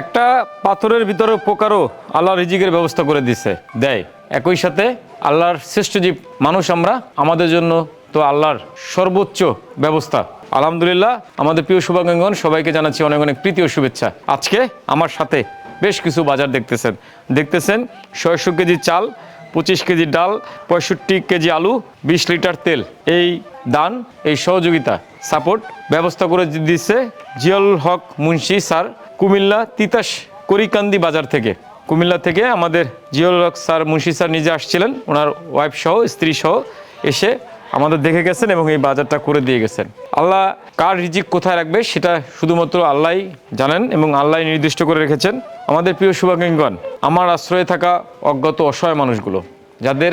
একটা পাথরের ভিতরে পোকারও আল্লাহ রিজিকের ব্যবস্থা করে দিছে। দেয়। একই সাথে আল্লাহর শ্রেষ্ঠ জীব মানুষ আমরা, আমাদের জন্য তো আল্লাহর সর্বোচ্চ ব্যবস্থা। আলহামদুলিল্লাহ, আমাদের প্রিয় শুভাকাঙ্গন সবাইকে জানাচ্ছি অনেক অনেক প্রীতি ও শুভেচ্ছা। আজকে আমার সাথে বেশ কিছু বাজার দেখতেছেন। দেখতেছেন ছয়শো কেজি চাল, পঁচিশ কেজি ডাল, পঁয়ষট্টি কেজি আলু, বিশ লিটার তেল। এই দান, এই সহযোগিতা, সাপোর্ট, ব্যবস্থা করে দিচ্ছে জিয়াউল হক মুন্সি স্যার। কুমিল্লা তিতাস করিকান্দি বাজার থেকে। কুমিল্লা থেকে আমাদের জিয়াউল হক স্যার, মুন্সি স্যার নিজে আসছিলেন। ওনার ওয়াইফ সহ, স্ত্রী সহ এসে আমাদের দেখে গেছেন এবং এই বাজারটা করে দিয়ে গেছেন। আল্লাহ কার রিজিক কোথায় রাখবে সেটা শুধুমাত্র আল্লাহই জানেন এবং আল্লাহ নির্দিষ্ট করে রেখেছেন। আমাদের প্রিয় শুভাকাঙ্গন আমার আশ্রয়ে থাকা অজ্ঞাত অসহায় মানুষগুলো, যাদের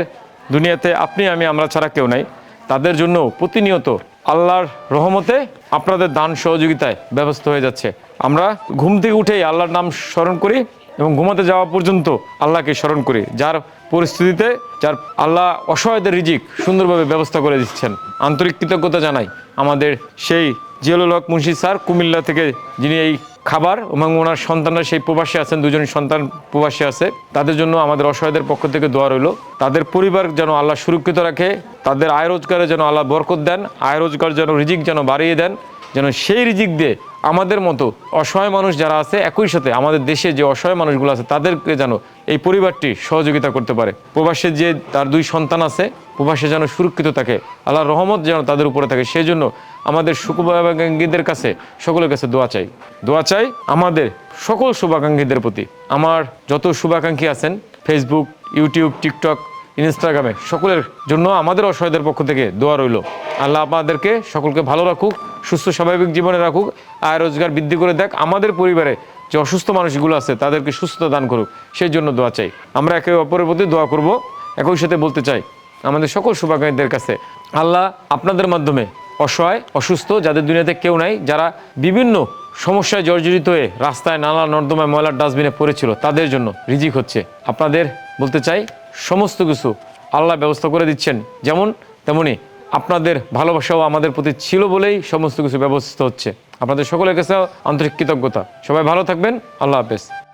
দুনিয়াতে আপনি, আমি, আমরা ছাড়া কেউ নাই, তাদের জন্য প্রতিনিয়ত আল্লাহর রহমতে আপনাদের দান সহযোগিতায় ব্যবস্থা হয়ে যাচ্ছে। আমরা ঘুম থেকে উঠেই আল্লাহর নাম স্মরণ করি এবং ঘুমাতে যাওয়া পর্যন্ত আল্লাহকে স্মরণ করি, যার পরিস্থিতিতে, যার আল্লাহ অসহায়দের রিজিক সুন্দরভাবে ব্যবস্থা করে দিচ্ছেন। আন্তরিক কৃতজ্ঞতা জানাই আমাদের সেই জিয়ালুল মুন্সি স্যার কুমিল্লা থেকে যিনি এই খাবার এবং ওনার সন্তানরা সেই প্রবাসী আছেন দুজন সন্তান প্রবাসী আছে। তাদের জন্য আমাদের অসহায়দের পক্ষ থেকে দোয়া রইল। তাদের পরিবার যেন আল্লাহ সুরক্ষিত রাখে, তাদের আয় রোজগারে যেন আল্লাহ বরকত দেন, আয় রোজগার যেন রিজিক যেন বাড়িয়ে দেন, যেন সেই রিজিক দিয়ে আমাদের মতো অসহায় মানুষ যারা আছে, একই সাথে আমাদের দেশে যে অসহায় মানুষগুলো আছে, তাদেরকে যেন এই পরিবারটি সহযোগিতা করতে পারে। প্রবাসে যে তার দুই সন্তান আছে, প্রবাসে যেন সুরক্ষিত থাকে, আল্লাহর রহমত যেন তাদের উপরে থাকে। সেই জন্য আমাদের শুভাকাঙ্ক্ষীদের কাছে সকলের কাছে দোয়া চাই। দোয়া চাই আমাদের সকল শুভাকাঙ্ক্ষীদের প্রতি। আমার যত শুভাকাঙ্ক্ষী আছেন ফেসবুক ইউটিউব টিকটক ইনস্টাগ্রামে সকলের জন্য আমাদের অসহায়দের পক্ষ থেকে দোয়া রইল। আল্লাহ আপনাদেরকে সকলকে ভালো রাখুক। সুস্থ, স্বাভাবিক জীবনে রাখুক, আয় রোজগার বৃদ্ধি করে দেখ। আমাদের পরিবারে যে অসুস্থ মানুষগুলো আছে, তাদেরকে সুস্থতা দান করুক। সেই জন্য দোয়া চাই। আমরা একে অপরের প্রতি দোয়া করব। একই সাথে বলতে চাই, আমাদের সকল শুভাকাঙ্ক্ষীদের কাছে, আল্লাহ আপনাদের মাধ্যমে অসহায়, অসুস্থ, যাদের দুনিয়াতে কেউ নাই, যারা বিভিন্ন সমস্যায় জর্জরিত হয়ে রাস্তায় নালা, নর্দমায় ময়লার ডাস্টবিনে পড়েছিল, তাদের জন্য রিজিক হচ্ছে। আপনাদের বলতে চাই, সমস্ত কিছু আল্লাহ ব্যবস্থা করে দিচ্ছেন। যেমন তেমনি আপনাদের ভালোবাসাও আমাদের প্রতি ছিল বলেই সমস্ত কিছু ব্যবস্থা হচ্ছে। আপনাদের সকলের কাছে আন্তরিক কৃতজ্ঞতা। সবাই ভালো থাকবেন। আল্লাহ হাফেজ।